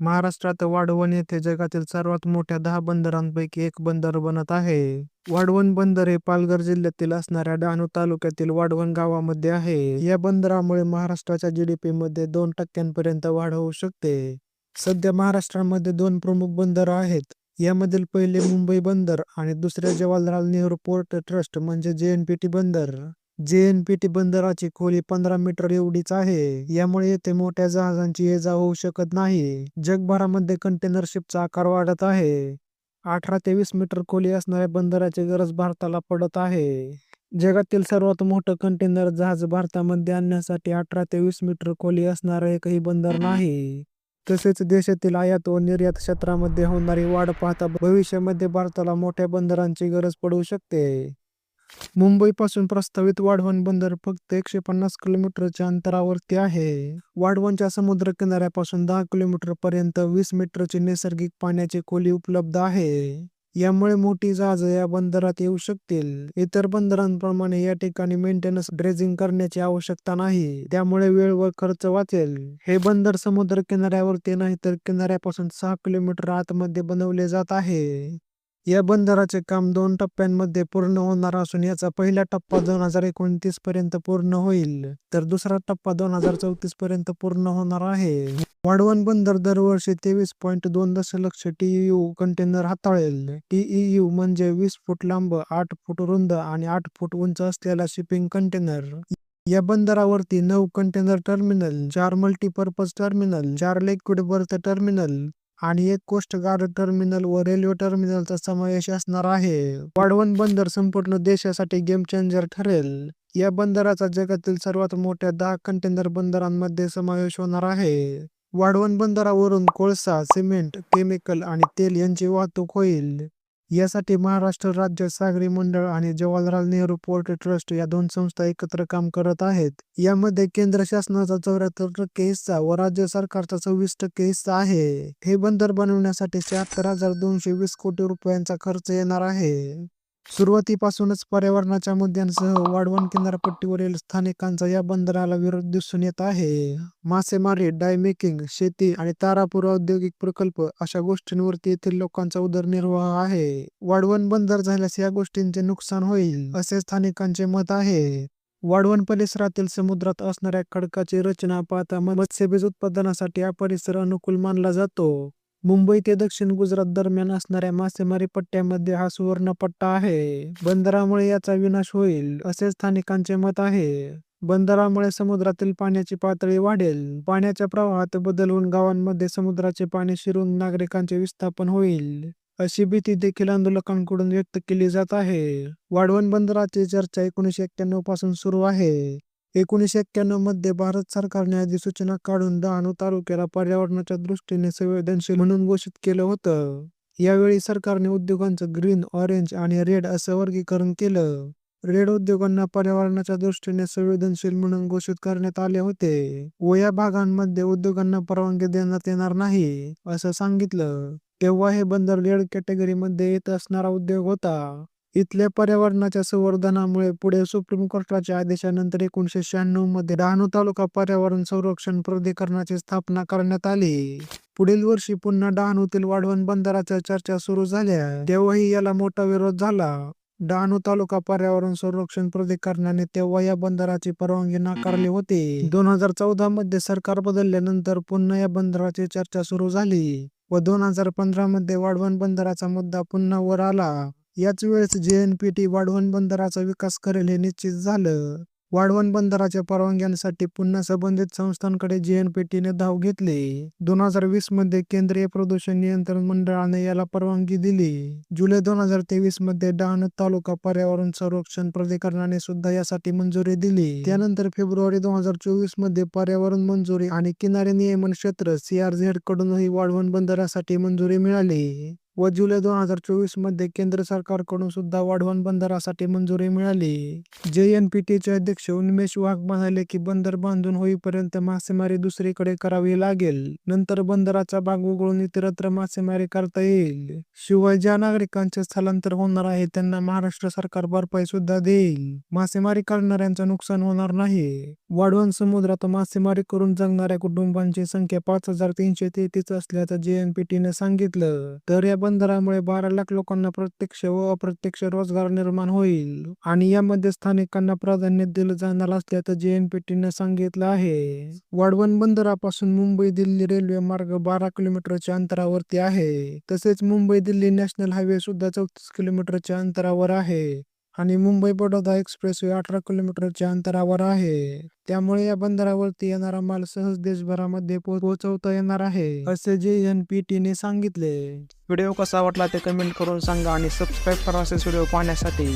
महाराष्ट्रात वाढवण येथे जगातील सर्वात मोठ्या दहा बंदरांपैकी एक बंदर बनत आहे. वाढवण बंदर हे पालघर जिल्ह्यातील असणाऱ्या डहाणू तालुक्यातील वाढवण गावामध्ये आहे. या बंदरामुळे महाराष्ट्राच्या जीडीपी मध्ये दोन टक्क्यांपर्यंत वाढ होऊ शकते. सध्या महाराष्ट्रामध्ये दोन प्रमुख बंदर आहेत. यामधील पहिले मुंबई बंदर आणि दुसरे जवाहरलाल नेहरू पोर्ट ट्रस्ट म्हणजे जेएनपीटी बंदर. जेएनपीटी बंदराची खोली पंधरा मीटर एवढीच आहे. यामुळे येथे मोठ्या जहाजांची ये-जा होऊ शकत नाही. जगभरामध्ये कंटेनरशिपचा आकार वाढत आहे. अठरा ते वीस मीटर खोली असणाऱ्या बंदराची गरज भारताला पडत आहे. जगातील सर्वात मोठं कंटेनर जहाज भारतामध्ये आणण्यासाठी अठरा ते वीस मीटर खोली असणारं एकही बंदर नाही. तसेच देशातील आयात व निर्यात क्षेत्रामध्ये होणारी वाढ पाहता भविष्यामध्ये भारताला मोठ्या बंदरांची गरज पडू शकते. मुंबईपासून प्रस्तावित वाढवण बंदर फक्त एकशे पन्नास किलोमीटरच्या अंतरावरती आहे. वाढवणच्या समुद्र किनाऱ्यापासून दहा किलोमीटर पर्यंत वीस मीटरची नैसर्गिक पाण्याची खोली उपलब्ध आहे. यामुळे मोठी जहाज या बंदरात येऊ शकतील. इतर बंदरांप्रमाणे या ठिकाणी मेंटेनन्स ड्रेजिंग करण्याची आवश्यकता नाही. त्यामुळे वेळ व खर्च वाचेल. हे बंदर समुद्र किनाऱ्यावरती नाही तर किनाऱ्यापासून सहा किलोमीटर आतमध्ये बनवले जात आहे. या बंदराचे काम दोन टप्प्यांमध्ये पूर्ण होणार असून याचा पहिला टप्पा दोन हजार एकोणतीस पर्यंत पूर्ण होईल तर दुसरा टप्पा दोन हजार चौतीस पर्यंत पूर्ण होणार आहे. वाढवण बंदर दरवर्षी तेवीस पॉईंट दोन दशलक्ष टीईयू कंटेनर हाताळेल. टीईयू म्हणजे वीस फूट लांब, आठ फूट रुंद आणि आठ फूट उंच असलेला शिपिंग कंटेनर. या बंदरावरती नऊ कंटेनर टर्मिनल, चार मल्टीपर्पज टर्मिनल, चार लिक्विड बर्थ टर्मिनल आणि एक कोस्ट गार्ड टर्मिनल व रेल्वे टर्मिनलचा समावेश असणार आहे. वाढवण बंदर संपूर्ण देशासाठी गेम चेंजर ठरेल. या बंदराचा जगातील सर्वात मोठ्या दहा कंटेनर बंदरांमध्ये समावेश होणार आहे. वाढवण बंदरावरून कोळसा, सिमेंट, केमिकल आणि तेल यांची वाहतूक होईल. यासाठी महाराष्ट्र राज्य सागरी मंडळ आणि जवाहरलाल नेहरू पोर्ट ट्रस्ट या दोन संस्था एकत्र काम करत आहेत. यामध्ये केंद्र शासनाचा चौऱ्याहत्तर टक्के हिस्सा व राज्य सरकारचा सव्वीस टक्के हिस्सा आहे. हे बंदर बनवण्यासाठी शहात्तर हजार दोनशे वीस कोटी रुपयांचा खर्च येणार आहे. सुरुवातीपासूनच पर्यावरणाच्या मुद्द्यांसह वाढवण किनारपट्टीवरील स्थानिकांचा या बंदराला विरोध दिसून येत आहे. मासेमारी, डाय मेकिंग, शेती आणि तारापूर औद्योगिक प्रकल्प अशा गोष्टींवरती येथील लोकांचा उदरनिर्वाह आहे. वाढवण बंदर झाल्यास या गोष्टींचे नुकसान होईल, असे स्थानिकांचे मत आहे. वाढवण परिसरातील समुद्रात असणाऱ्या खडकाची रचना पाहता मत्स्यबीज उत्पादनासाठी हा परिसर अनुकूल मानला जातो. मुंबई ते दक्षिण गुजरात दरम्यान असणाऱ्या मासेमारी पट्ट्यामध्ये हा सुवर्ण पट्टा आहे. बंदरामुळे याचा विनाश होईल, असे स्थानिकांचे मत आहे. बंदरामुळे समुद्रातील पाण्याची पातळी वाढेल. पाण्याच्या प्रवाहात बदल होऊन गावांमध्ये समुद्राचे पाणी शिरून नागरिकांचे विस्थापन होईल, अशी भीती देखील आंदोलकांकडून व्यक्त केली जात आहे. वाढवण बंदराची चर्चा एकोणीसशे एक्क्याण्णवपासून सुरू आहे. एकोणीसशे एक्क्याण्णवमध्ये भारत सरकारने अधिसूचना काढून डहाणू तालुक्याला पर्यावरणाच्या दृष्टीने संवेदनशील म्हणून घोषित केलं होतं. यावेळी सरकारने उद्योगांचं ग्रीन, ऑरेंज आणि रेड असं वर्गीकरण केलं. रेड उद्योगांना पर्यावरणाच्या दृष्टीने संवेदनशील म्हणून घोषित करण्यात आले होते व या भागांमध्ये उद्योगांना परवानगी देण्यात येणार नाही, असं सांगितलं. तेव्हा हे बंदर रेड कॅटेगरीमध्ये येत असणारा उद्योग होता. इथल्या पर्यावरणाच्या संवर्धनामुळे पुढे सुप्रीम कोर्टाच्या आदेशानंतर एकोणीसशे शहाण्णवमध्ये डहाणू तालुका पर्यावरण संरक्षण प्राधिकरणाची स्थापना करण्यात आली. पुढील वर्षी पुन्हा डहाणूतील वाढवण बंदराच्या चर्चा सुरू झाल्या. तेव्हाही याला मोठा विरोध झाला. डहाणू तालुका पर्यावरण संरक्षण प्राधिकरणाने तेव्हा या बंदराची परवानगी नाकारली होती. दोन हजार चौदा मध्ये सरकार बदलल्यानंतर पुन्हा या बंदराची चर्चा सुरू झाली व दोन हजार पंधरा मध्ये वाढवण बंदराचा मुद्दा पुन्हा वर आला. याच वेळेस जेएनपीटी वाढवण बंदराचा विकास करेल हे निश्चित झालं. वाढवण बंदराच्या परवानग्यांसाठी पुन्हा संबंधित संस्थांकडे जेएनपीटीने धाव घेतली. दोन हजार वीसमध्ये केंद्रीय प्रदूषण नियंत्रण मंडळाने याला परवानगी दिली. जुलै दोन हजार तेवीसमध्ये डहाणू तालुका पर्यावरण संरक्षण प्राधिकरणाने सुद्धा यासाठी मंजुरी दिली. त्यानंतर फेब्रुवारी दोन हजार चोवीसमध्ये पर्यावरण मंजुरी आणि किनारे नियमन क्षेत्र सीआरझेड कडूनही वाढवण बंदरासाठी मंजुरी मिळाली. व जुलै दोन हजार चोवीसमध्ये केंद्र सरकारकडून सुद्धा वाढवण बंदरासाठी मंजुरी मिळाली. चे अध्यक्ष उन्मेष वाघ म्हणाले की बंदर बांधून होईपर्यंत मासेमारी दुसरीकडे करावी लागेल. नंतर बंदराचा भाग उघडून इतरत्र मासेमारी करता येईल. शिवाय ज्या नागरिकांचे स्थलांतर होणार आहे त्यांना महाराष्ट्र सरकार भरपाई सुद्धा देईल. मासेमारी करणाऱ्यांचं नुकसान होणार नाही. वाढवण समुद्रात मासेमारी करून जगणाऱ्या कुटुंबांची संख्या पाच हजार तीनशे तेहतीस असल्याचं जे जेएनपीटीने सांगितलं. तर या बंदरामुळे बारा लाख लोकांना प्रत्यक्ष व अप्रत्यक्ष रोजगार निर्माण होईल आणि यामध्ये स्थानिकांना प्राधान्य दिलं जाणार असल्याचं जे एनपीटीने सांगितलं आहे. वाढवण बंदरापासून मुंबई दिल्ली रेल्वे मार्ग बारा किलोमीटरच्या अंतरावरती आहे. तसेच मुंबई दिल्ली नॅशनल हायवे सुद्धा चौतीस किलोमीटरच्या अंतरावर आहे. आणि मुंबई बडोदा एक्सप्रेसवे अठरा किलोमीटरच्या अंतरावर आहे. त्यामुळे या बंदरावरती येणारा माल सहज देशभरामध्ये पोहोचवता येणार आहे असे जे एन पी टी ने सांगितले. व्हिडिओ कसा वाटला ते कमेंट करून सांगा आणि सबस्क्राईब करा असे व्हिडिओ पाहण्यासाठी.